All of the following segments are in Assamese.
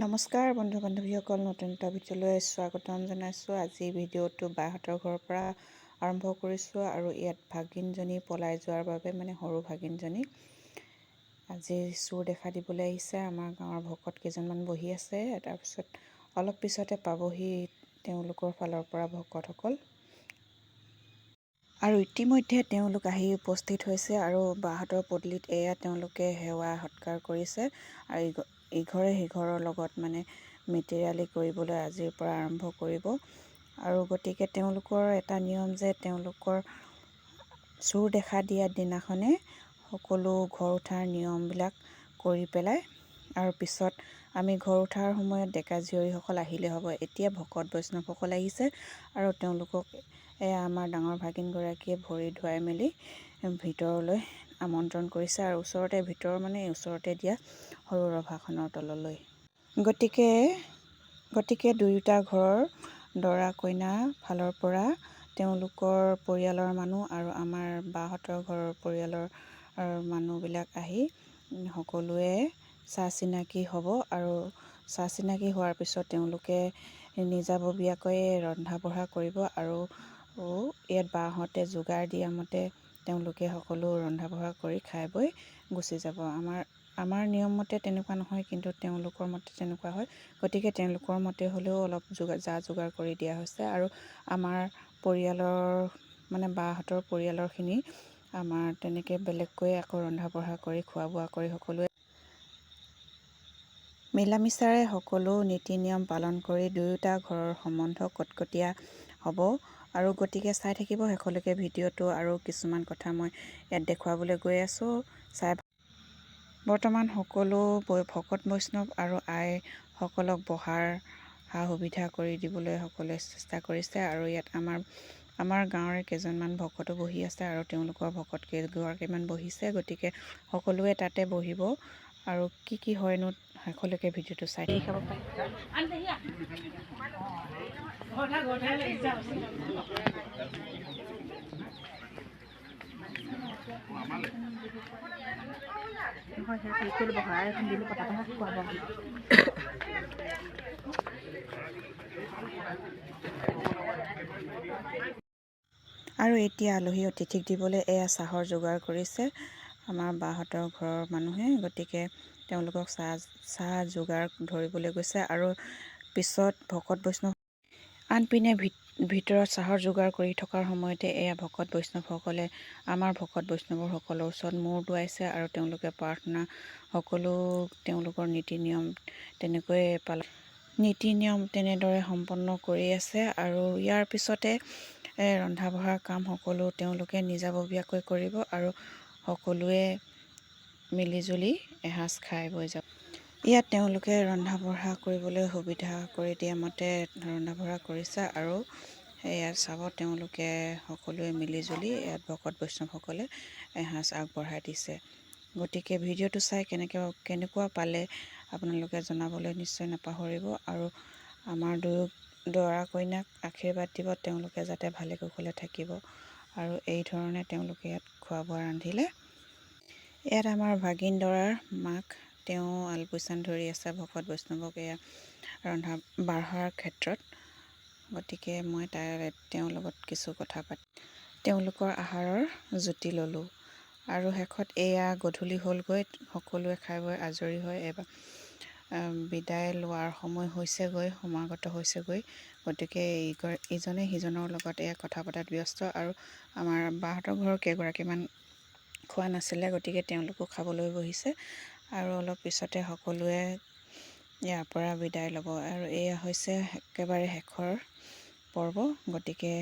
নমস্কাৰ বন্ধু বান্ধৱীসকল নতুন এটা ভিডিঅ'লৈ স্বাগতম জনাইছোঁ। আজি ভিডিঅ'টো বাহঁতৰ ঘৰৰ পৰা আৰম্ভ কৰিছোঁ আৰু ইয়াত ভাগিনজনী পলাই যোৱাৰ বাবে মানে সৰু ভাগিনজনী। আজি চোৰ দেখা দিবলৈ আহিছে। আমাৰ গাঁৱৰ ভকত কেইজনমান বহি আছে। তাৰপিছত অলপ পিছতে পাবহি তেওঁলোকৰ ফালৰ পৰা ভকতসকল। আৰু ইতিমধ্যে তেওঁলোক আহি উপস্থিত হৈছে আৰু বাহঁতৰ পদূলিত এয়া তেওঁলোকে সেৱা সৎকাৰ কৰিছে আৰু ইঘৰে সিঘৰৰ লগত মানে মিতিৰালি কৰিবলৈ আজিৰ পৰা আৰম্ভ কৰিব। আৰু গতিকে তেওঁলোকৰ এটা নিয়ম যে তেওঁলোকৰ চোৰ দেখা দিয়া দিনাখনে সকলো ঘৰ উঠাৰ নিয়মবিলাক কৰি পেলাই আৰু পিছত আমি ঘৰ উঠাৰ সময়ত ডেকা জীয়ৰীসকল আহিলে হ'ব। এতিয়া ভকত বৈষ্ণৱসকল আহিছে আৰু তেওঁলোকক আমাৰ ডাঙৰ ভাগিনগৰাকীয়ে ভৰি ধুৱাই মেলি ভিতৰলৈ আমন্ত্ৰণ কৰিছে আৰু ওচৰতে ভিতৰ মানে ওচৰতে দিয়া সৰু ৰভাখনৰ তললৈ। গতিকে গতিকে দুয়োটা ঘৰৰ দৰা কইনা ফালৰ পৰা তেওঁলোকৰ পৰিয়ালৰ মানুহ আৰু আমাৰ বাহঁতৰ ঘৰৰ পৰিয়ালৰ মানুহবিলাক আহি সকলোৱে চা চিনাকি হ'ব আৰু চা চিনাকি হোৱাৰ পিছত তেওঁলোকে নিজাববীয়াকৈ ৰন্ধা বঢ়া কৰিব আৰু ইয়াত বাহঁতে যোগাৰ দিয়া মতে তেওঁলোকে সকলো ৰন্ধা বঢ়া কৰি খাই বৈ গুচি যাব। আমাৰ আমাৰ নিয়ম মতে তেনেকুৱা নহয় কিন্তু তেওঁলোকৰ মতে তেনেকুৱা হয়। গতিকে তেওঁলোকৰ মতে হ'লেও অলপ যোগাৰ যা যোগাৰ কৰি দিয়া হৈছে আৰু আমাৰ পৰিয়ালৰ মানে বাহঁতৰ পৰিয়ালৰখিনি আমাৰ তেনেকৈ বেলেগকৈ আকৌ ৰন্ধা বঢ়া কৰি খোৱা বোৱা কৰি সকলোৱে মিলা মিছাৰে সকলো নীতি নিয়ম পালন কৰি দুয়োটা ঘৰৰ সম্বন্ধ কটকটীয়া হ'ব আৰু গতিকে চাই থাকিব শেষলৈকে ভিডিঅ'টো আৰু কিছুমান কথা মই ইয়াত দেখুৱাবলৈ গৈ আছোঁ। চাই বৰ্তমান সকলো ভকত বৈষ্ণৱ আৰু আইসকলক বহাৰ সা সুবিধা কৰি দিবলৈ সকলোৱে চেষ্টা কৰিছে আৰু ইয়াত আমাৰ আমাৰ গাঁৱৰে কেইজনমান ভকতো বহি আছে আৰু তেওঁলোকৰ ভকত কেইগৰাকীমান বহিছে। গতিকে সকলোৱে তাতে বহিব আৰু কি কি হয়নো শেষলৈকে ভিডিঅ'টো চাই খাব আৰু এতিয়া আলহী অতিথিক দিবলৈ এয়া চাহৰ যোগাৰ কৰিছে। আমাৰ বাহঁতৰ ঘৰৰ মানুহে গতিকে তেওঁলোকক চাহ চাহ যোগাৰ ধৰিবলৈ গৈছে আৰু পিছত ভকত বৈষ্ণৱ আনপিনে ভিতৰত চাহৰ যোগাৰ কৰি থকাৰ সময়তে এয়া ভকত বৈষ্ণৱসকলে আমাৰ ভকত বৈষ্ণৱসকলৰ ওচৰত মূৰ দোৱাইছে আৰু তেওঁলোকে প্ৰাৰ্থনা সকলো তেওঁলোকৰ নীতি নিয়ম তেনেকৈয়ে পালন নীতি নিয়ম তেনেদৰে সম্পন্ন কৰি আছে আৰু ইয়াৰ পিছতে ৰন্ধা বঢ়াৰ কাম সকলো তেওঁলোকে নিজাববীয়াকৈ কৰিব আৰু সকলোৱে মিলিজুলি এসাঁজ খাই বৈ যাব ইয়াত তেওঁলোকে ৰন্ধা বঢ়া কৰিবলৈ সুবিধা কৰি দিয়া মতে ৰন্ধা বঢ়া কৰিছে আৰু ইয়াত চাব তেওঁলোকে সকলোৱে মিলিজুলি ইয়াত ভকত বৈষ্ণৱসকলে এসাঁজ আগবঢ়াই দিছে। গতিকে ভিডিঅ'টো চাই কেনেকৈ কেনেকুৱা পালে আপোনালোকে জনাবলৈ নিশ্চয় নাপাহৰিব আৰু আমাৰ দুয়ো দৰা কইনাক আশীৰ্বাদ দিব তেওঁলোকে যাতে ভালে কুশলে থাকিব আৰু এই ধৰণে তেওঁলোকে ইয়াত খোৱা বোৱা ৰান্ধিলে ইয়াত আমাৰ ভাগিন দৰাৰ মাক তেওঁ আলপৈচান ধৰি আছে ভকত বৈষ্ণৱক এয়া ৰন্ধা বাঢ়াৰ ক্ষেত্ৰত। গতিকে মই তাই তেওঁৰ লগত কিছু কথা পাতি তেওঁলোকৰ আহাৰৰ জুতি ল'লোঁ। আৰু শেষত এয়া গধূলি হ'লগৈ সকলোৱে খাই বৈ আজৰি হৈ এবাৰ বিদায় লোৱাৰ সময় হৈছেগৈ সমাগত হৈছেগৈ। গতিকে ইজনে সিজনৰ লগত এয়া কথা পতাত ব্যস্ত আৰু আমাৰ বাহঁতৰ ঘৰৰ কেইগৰাকীমান খোৱা নাছিলে গতিকে তেওঁলোকো খাবলৈ বহিছে আৰু অলপ পিছতে সকলোৱে ইয়াৰ পৰা বিদায় ল'ব। আৰু এয়া হৈছে একেবাৰে শেষৰ পৰ্ব গতিকে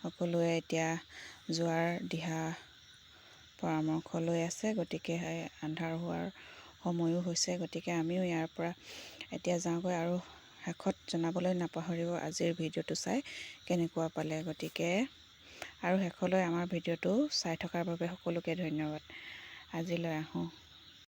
সকলোৱে এতিয়া যোৱাৰ দিহা পৰামৰ্শ লৈ আছে গতিকে আন্ধাৰ হোৱাৰ সময়ো হৈছে গতিকে আমিও ইয়াৰ পৰা এতিয়া যাওঁগৈ আৰু শেষত জনাবলৈ নাপাহৰিব আজিৰ ভিডিঅ'টো চাই কেনেকুৱা পালে গতিকে আৰু শেষলৈ আমাৰ ভিডিঅ'টো চাই থকাৰ বাবে সকলোকে ধন্যবাদ। আজিলৈ আহোঁ।